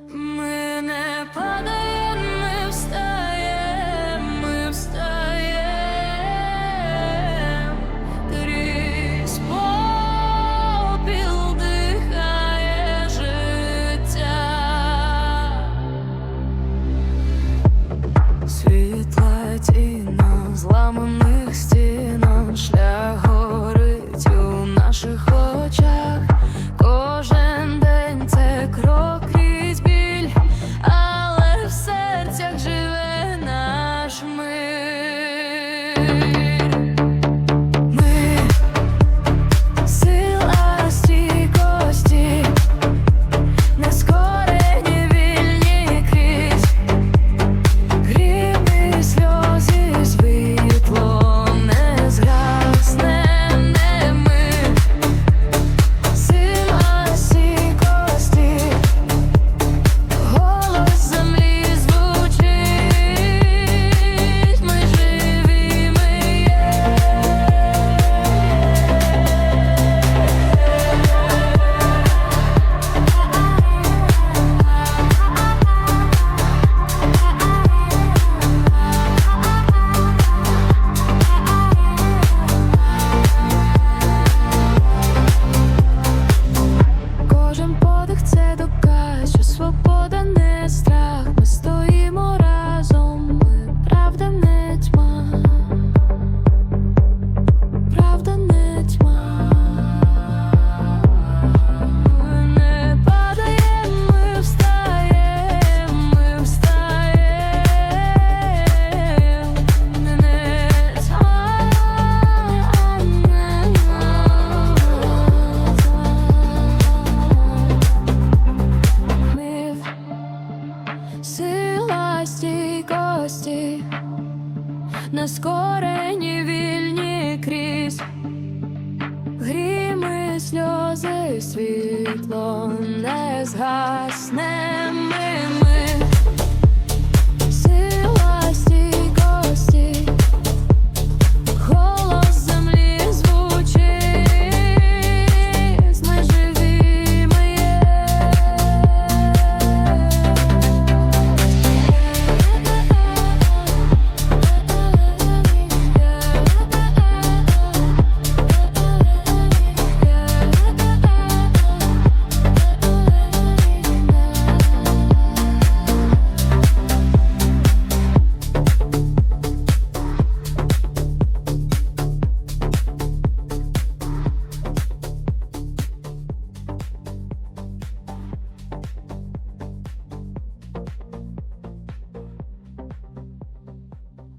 Ми не падаємо, ми встаємо, ми встаємо, крізь попіл дихає життя. Світла тіна зламаних стін нескорені вільні крізь гріми сльози, світло не згасне.